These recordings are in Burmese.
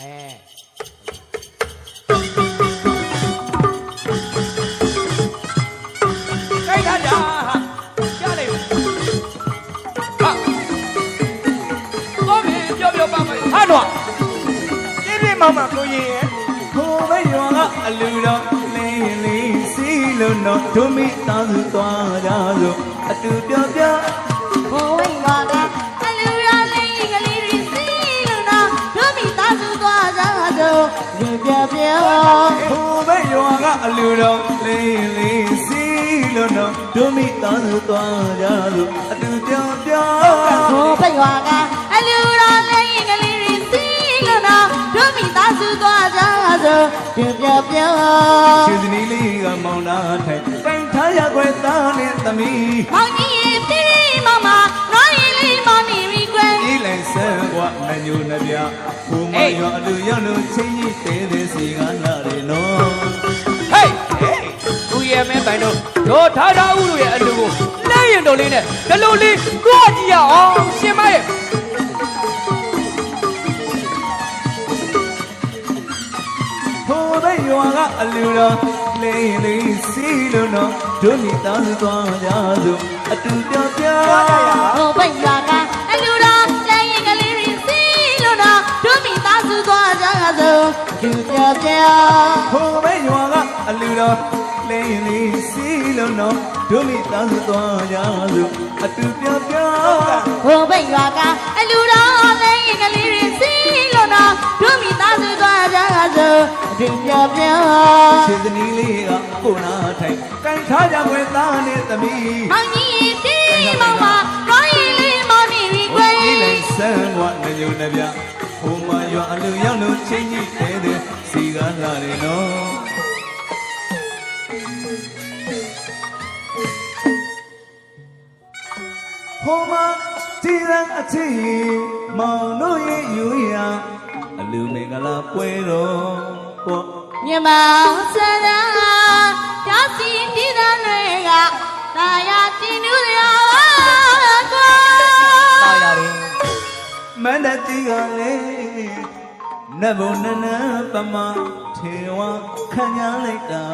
အဲခိုင်းထားကြဟာကြားလိုက်ဟာတော့မင်းပြောပြောပါမယ်ဟာတော့ပြည့်ပြည့်မောင်မကိုရင်ရဲ့ဟိုဘရွာကအလူတော်လေးလေးစီလို့တော့ဒုမိသားစုသွားကြစို့အတူပြောပြောဘိုးဝိမ်ပါက ပြပြပြဟိုဘရွာကအလူတော်လေးလေးစီလို့တော့ဒုမိသားစုသွားကြစို့အတူပြောပြောဘိုးပိတ်ရွာကအလူရလေးကလေးတွေစီလို့တော့တို့မိသားစုသွားကြတော့ပြပြပြခြေစနီးလေးကမောင်းလာထိုင်တိုင်ထားရခွဲသားနဲ့သမီးမောင်ကြီးရဲ့ပြင်းမမငါရ ညိုနှပြဟိုမရွာအလူရောက်လို့ချင်းကြီးတဲတဲ့စီကလာတယ်နော်ဟေးသူရဲ့မင်းပိုင်တို့တို့ထားထားဦးတို့ရဲ့အလူကိုလဲရင်တော်လေးနဲ့ဒီလိုလေးကြွကြည့်ရအောင်ရှင်မရဲ့ဟိုဘရွာကအလူတော်လေးလေးစီလို့တော့ဒုမိသားစုသွားကြစို့အတူပြောပြော ဟိုဘရွာကအလူတော်လေးလေးစီလို့တော့ဒုမိသားစုသွားကြစို့အတူပြောပြောဘိုးပိတ်ရွာကအလူတော်လေးကလေးတွေစီလို့တော့တို့မိသားစုသွားကြတော့ပြပြပြခြေစနီးလေးကကိုနာထိုင်ကန်ထားကြခွဲသားနဲ့သမီးမောင်ကြီးပြင်းမမငါရင်လေးမနေပြီကွယ်ဒီလိုက်ဆန်းကွာနညုံနှပြဟိုမရွာအလူရောက်လို့ချင်းကြီးတဲတဲ့ စီကလာတယ်နော်ဟိုမှာဒီရန်အချီမောင်တို့ရဲ့ယူရအလူမင်္ဂလာပွဲတော်ပေါ့မြမစရာရစီပြည်သားတွေကတာယာတင်နူရပါကွာတာရတယ်မန္တတိကလည်း နတ်ဘုံနနပမထေဝခံရလိုက်တာ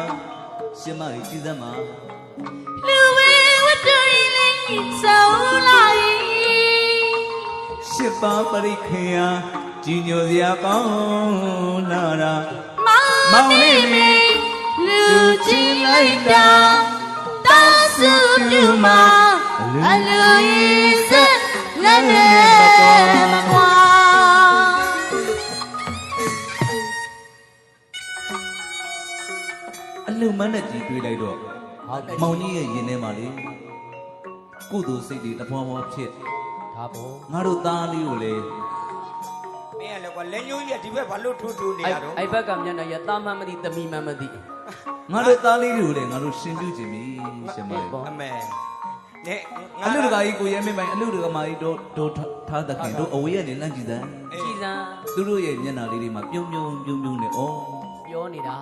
ရှင်မကြီးကြည်စမ်းမှာလူဝေဝတ္တူရီလေးဆုံးလာရီရှစ်ပါးပရိခေယကြီးညိုစရာကောင်းလာတာမောင်နေမင်းလူချင်းလိုက်တာတောင်းစုပြမအလူရီစက် အလူမန်းနဲ့ကြည်တွေးလိုက်တော့ဟုတ်တယ်မောင်ကြီးရဲ့ရင်ထဲမှာလေကုသိုလ်စိတ်တွေတဖွာဖွာဖြစ်ဒါပေါ့ငါတို့သားလေးကိုလေမင်းကလည်းကွာလက်ညှိုးကြီးကဒီဘက်ဘာလို့ထိုးထိုးနေအဲ့ရတော့အဲ့ဘက်ကမျက်နှာရတာမန်မသိတမီမန်မသိငါတို့သားလေးတွေကိုလေငါတို့ရှင်ပြုခြင်းပြီရှင်မလေးအမေနဲ့အလူတကာကြီးကိုရဲမင်းပိုင်အလူတကာမကြီးတို့တို့ထားသခင်တို့အဝေးကနေလန့်ကြည့်စမ်းကြည်စမ်းသူတို့ရဲ့မျက်နှာလေးတွေမှာပြုံးပြုံးပြုံးပြုံးနေဩပြောနေတာ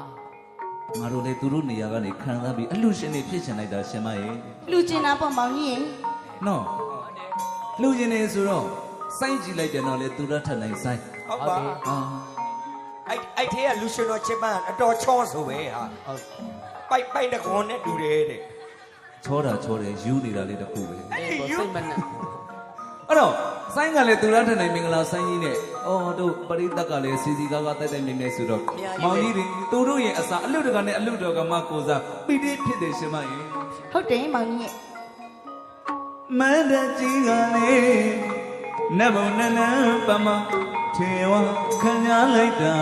ငါတို့လေသူတို့နေရာကနေခံစားပြီးအလူရှင်တွေဖြစ်ချင်လိုက်တာရှင်မရဲ့လူကျင်တာပေါ့မောင်ကြီးနော်လူရင်နေဆိုတော့စိုင်းကြည့်လိုက်ပြန်တော့လေသူရထက်နိုင်စိုင်းဟုတ်ပါအာအဲ့အဲ့ထဲကလူရှင်တော်ချစ်ပန်းအတော်ချောဆိုပဲဟာဟုတ်ပိုက်ပိုက်တကွန်နဲ့တူတယ်တဲ့ချောတာချောတယ်ယူနေတာလေးတစ်ခုပဲ အဲ့ပေါ်စိတ်မနဲ့အဲ့တော့ စိုင်းကလည်းသူရထက်နိုင်မင်္ဂလာစိုင်းကြီးနဲ့အော်တို့ပရိသတ်ကလည်းစီစီကားကားတိုက်တိုက်မြဲမြဲဆိုတော့မောင်ကြီးတွေသူတို့ရဲ့အစာအလူတကာနဲ့အလူတော်ကမှကိုစားပိတိဖြစ်တယ်ရှင်မရဲ့ဟုတ်တယ်မောင်ကြီးမန္တကြီးကလည်းနတ်ဘုံနနပမထေဝခံရလိုက်တာ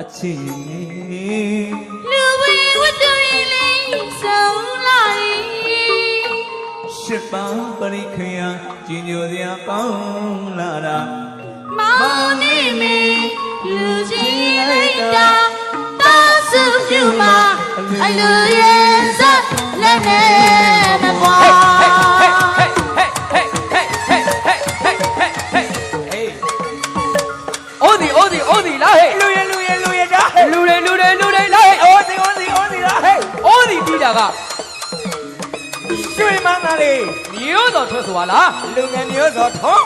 အချင်းလူဝေဝတ္တူရီလေးဆုံးလာရီ ရှစ်ပါးပရိခေယကြီးညိုစရာကောင်းလာတာမောင်နေမင်းလူချင်းလိုက်တာတောင်းစုပြမအလူရဲ့စက်လည်းလည်းမကွာအိုးဒီအိုးဒီအိုးဒီလာဟဲ့လူရလူရလူရဒါဟဲ့လူတွေလူတွေလူတွေလာဟဲ့အိုးစီအိုးစီအိုးစီလားဟဲ့အိုးဒီပြီးတာက ရွှေမန်းသားလေးမျိုးတော်ထွက်ဆိုပါလားလူငယ်မျိုးစောထုံး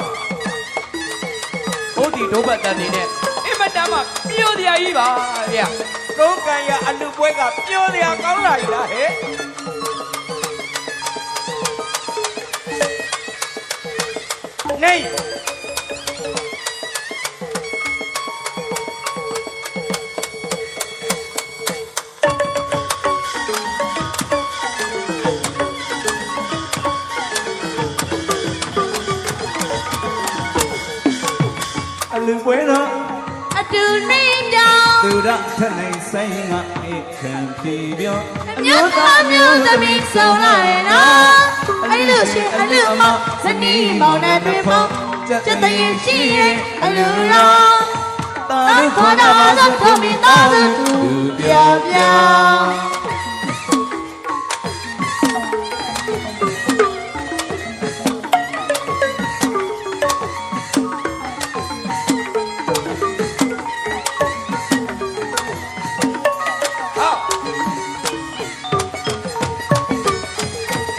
အိုးဒီဒုဘတ်တန်နေနဲ့အင်မတန်မ်းမှာမြို့တရားကြီးပါဗျာတုံးကန်ရအလူပွဲကပြောစရာကောင်းလာပြီလားဟဲ့နေ လူပွဲတော့အတူနေတောင်သူရထနိုင်ဆိုင်ငါအိခံပြေပြောအမျိုးသားမျိုးသမီးဆုံးလာရဲ့နော်အဲ့လိုရှင်အလူမောင်ဇနီးမောင်နဲ့တွေ့ဖို့စက်တရင်ရှိရဲ့အလူရောတာသာတို့ခေါ်ခေါ်တာတာသာသာထုံးပြီးသားသူပြပြ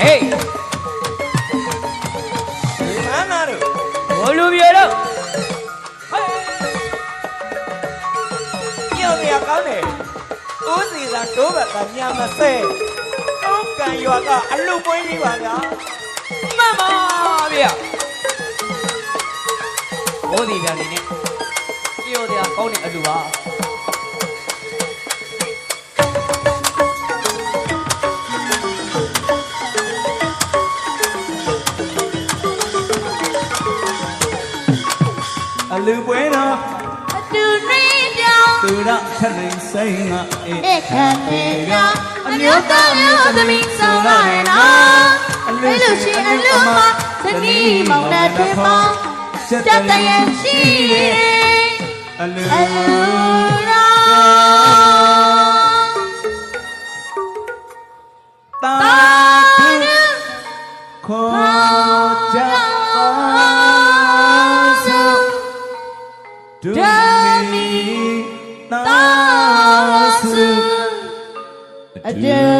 ဟေးမန်းနာတို့ဘလူပြေတော့ပြောစရာကောင်းတယ်ဦးစီသာတိုးဘက်ကညာမစဲတုံးကန်ရွာကအလူပွဲကြီးပါဗျာမှန်ပါဗျာဘိုးဒီပြန်နေနဲ့မြို့တရားကောင်းတဲ့အလူပါ လူပွဲတော့အတူနေတောင်သူရထနိုင်ဆိုင်ငါအိဧကနေရောအမျိုးသားမျိုးသမီးဆုံးလာရဲ့နော်အဲ့လိုရှင်အလူမောင်ဇနီးမောင်နဲ့တွေ့ဖို့စက်တရင်ရှိရဲ့အလူအလူရော သာစုစုအတူပြော